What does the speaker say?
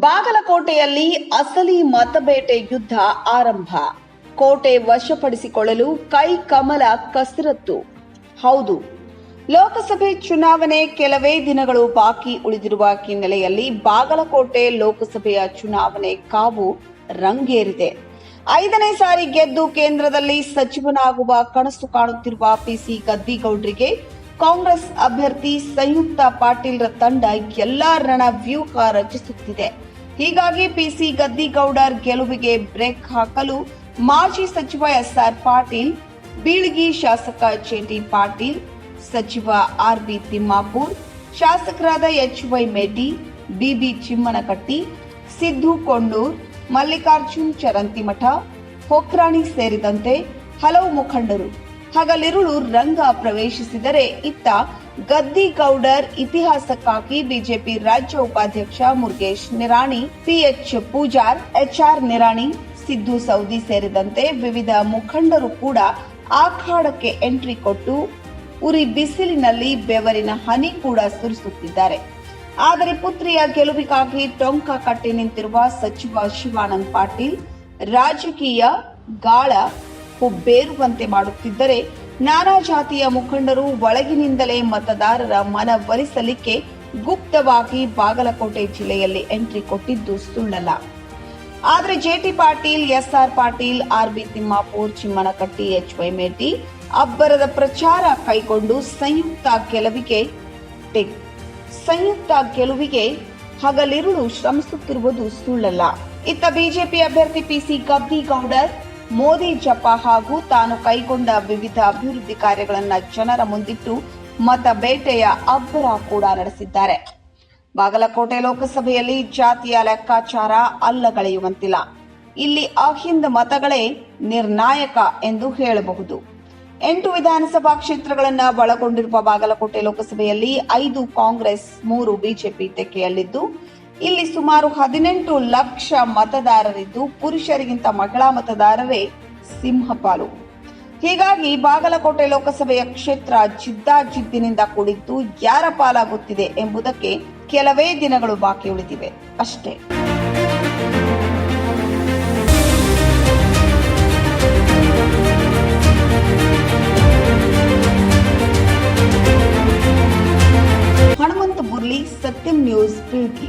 ಬಾಗಲಕೋಟೆಯಲ್ಲಿ ಅಸಲಿ ಮತಬೇಟೆ ಯುದ್ಧ ಆರಂಭ. ಕೋಟೆ ವಶಪಡಿಸಿಕೊಳ್ಳಲು ಕೈ ಕಮಲ ಕಸರತ್ತು. ಹೌದು. ಲೋಕಸಭೆ ಚುನಾವಣೆ ಕೆಲವೇ ದಿನಗಳು ಬಾಕಿ ಉಳಿದಿರುವ ಹಿನ್ನೆಲೆಯಲ್ಲಿ ಬಾಗಲಕೋಟೆ ಲೋಕಸಭೆಯ ಚುನಾವಣೆ ಕಾವು ರಂಗೇರಿದೆ. ಐದನೇ ಸಾರಿ ಗೆದ್ದು ಕೇಂದ್ರದಲ್ಲಿ ಸಚಿವನಾಗುವ ಕನಸು ಕಾಣುತ್ತಿರುವ ಪಿಸಿ ಗದ್ದಿಗೌಡ್ರಿಗೆ ಕಾಂಗ್ರೆಸ್ ಅಭ್ಯರ್ಥಿ ಸಂಯುಕ್ತ ಪಾಟೀಲ್ರ ತಂಡ ಎಲ್ಲಾ ರಣವ್ಯೂಹ ರಚಿಸುತ್ತಿದೆ. ಹೀಗಾಗಿ ಪಿಸಿ ಗದ್ದಿಗೌಡರ್ ಗೆಲುವಿಗೆ ಬ್ರೇಕ್ ಹಾಕಲು ಮಾಜಿ ಸಚಿವ ಎಸ್ಆರ್ ಪಾಟೀಲ್, ಬೀಳ್ಗಿ ಶಾಸಕ ಜೆಟಿ ಪಾಟೀಲ್, ಸಚಿವ ಆರ್ ಬಿ ತಿಮ್ಮಾಪುರ್, ಶಾಸಕರಾದ H Y Meti BB Chimmanakatti, Siddu Kondur, Mallikarjun Charantimath, Hokrani ಸೇರಿದಂತೆ ಹಲವು ಮುಖಂಡರು. ಹಗಲಿರುಳು ರಂಗ ಪ್ರವೇಶಿಸಿದರೆ ಇತ್ತ ಗದ್ದಿಗೌಡರ್ ಇತಿಹಾಸಕ್ಕಾಗಿ ಬಿಜೆಪಿ ರಾಜ್ಯ ಉಪಾಧ್ಯಕ್ಷ Murugesh Nirani, PH Pujar, HR Nirani, Siddu Saudi ಸೇರಿದಂತೆ ವಿವಿಧ ಮುಖಂಡರು ಕೂಡ ಆಖಾಡಕ್ಕೆ ಎಂಟ್ರಿ ಕೊಟ್ಟು ಉರಿ ಬಿಸಿಲಿನಲ್ಲಿ ಬೆವರಿನ ಹನಿ ಕೂಡ ಸುರಿಸುತ್ತಿದ್ದಾರೆ. ಆದರೆ ಪುತ್ರಿಯ ಗೆಲುವಿಗಾಗಿ ಟೊಂಕ ಕಟ್ಟಿ ನಿಂತಿರುವ ಸಚಿವ ಶಿವಾನಂದ್ ಪಾಟೀಲ್ ರಾಜಕೀಯ ಗಾಳ ಹುಬ್ಬೇರುವಂತೆ ಮಾಡುತ್ತಿದ್ದರೆ ನಾನಾ ಜಾತಿಯ ಮುಖಂಡರು ಒಳಗಿನಿಂದಲೇ ಮತದಾರರ ಮನವೊಲಿಸಲಿಕ್ಕೆ ಗುಪ್ತವಾಗಿ ಬಾಗಲಕೋಟೆ ಜಿಲ್ಲೆಯಲ್ಲಿ ಎಂಟ್ರಿ ಕೊಟ್ಟಿದ್ದು ಸುಳ್ಳಲ್ಲ. ಆದರೆ JT Patil SR Patil RB Timmapur, Chimmanakatti, H Y Meti ಅಬ್ಬರದ ಪ್ರಚಾರ ಕೈಗೊಂಡು ಸಂಯುಕ್ತ ಗೆಲುವಿಗೆ ಸಂಯುಕ್ತ ಗೆಲುವಿಗೆ ಹಗಲಿರುಳು ಶ್ರಮಿಸುತ್ತಿರುವುದು ಸುಳ್ಳಲ್ಲ. ಇತ್ತ ಬಿಜೆಪಿ ಅಭ್ಯರ್ಥಿ ಪಿಸಿ ಗದ್ದಿಗೌಡರ್ ಮೋದಿ ಜಪ ಹಾಗೂ ತಾನು ಕೈಗೊಂಡ ವಿವಿಧ ಅಭಿವೃದ್ಧಿ ಕಾರ್ಯಗಳನ್ನು ಜನರ ಮುಂದಿಟ್ಟು ಮತ ಬೇಟೆಯ ಅಬ್ಬರ ಕೂಡ ನಡೆಸಿದ್ದಾರೆ. ಬಾಗಲಕೋಟೆ ಲೋಕಸಭೆಯಲ್ಲಿ ಜಾತಿಯ ಲೆಕ್ಕಾಚಾರ ಅಲ್ಲಗಳೆಯುವಂತಿಲ್ಲ. ಇಲ್ಲಿ ಅಹಿಂದ ಮತಗಳೇ ನಿರ್ಣಾಯಕ ಎಂದು ಹೇಳಬಹುದು. ಎಂಟು ವಿಧಾನಸಭಾ ಕ್ಷೇತ್ರಗಳನ್ನು ಒಳಗೊಂಡಿರುವ ಬಾಗಲಕೋಟೆ ಲೋಕಸಭೆಯಲ್ಲಿ ಐದು ಕಾಂಗ್ರೆಸ್, ಮೂರು ಬಿಜೆಪಿ ತೆಕ್ಕೆಯಲ್ಲಿದ್ದು ಇಲ್ಲಿ ಸುಮಾರು ಹದಿನೆಂಟು ಲಕ್ಷ ಮತದಾರರಿದ್ದು ಪುರುಷರಿಗಿಂತ ಮಹಿಳಾ ಮತದಾರರೇ ಸಿಂಹಪಾಲು. ಹೀಗಾಗಿ ಬಾಗಲಕೋಟೆ ಲೋಕಸಭೆಯ ಕ್ಷೇತ್ರ ಜಿದ್ದಾಜಿದ್ದಿನಿಂದ ಕೂಡಿದ್ದು ಯಾರ ಪಾಲಾಗುತ್ತಿದೆ ಎಂಬುದಕ್ಕೆ ಕೆಲವೇ ದಿನಗಳು ಬಾಕಿ ಉಳಿದಿವೆ. ಅಷ್ಟೇ. ಹನುಮಂತ ಬುರ್ಲಿ ಸತ್ಯಂ ನ್ಯೂಸ್ ಬೀಳ್ಗಿ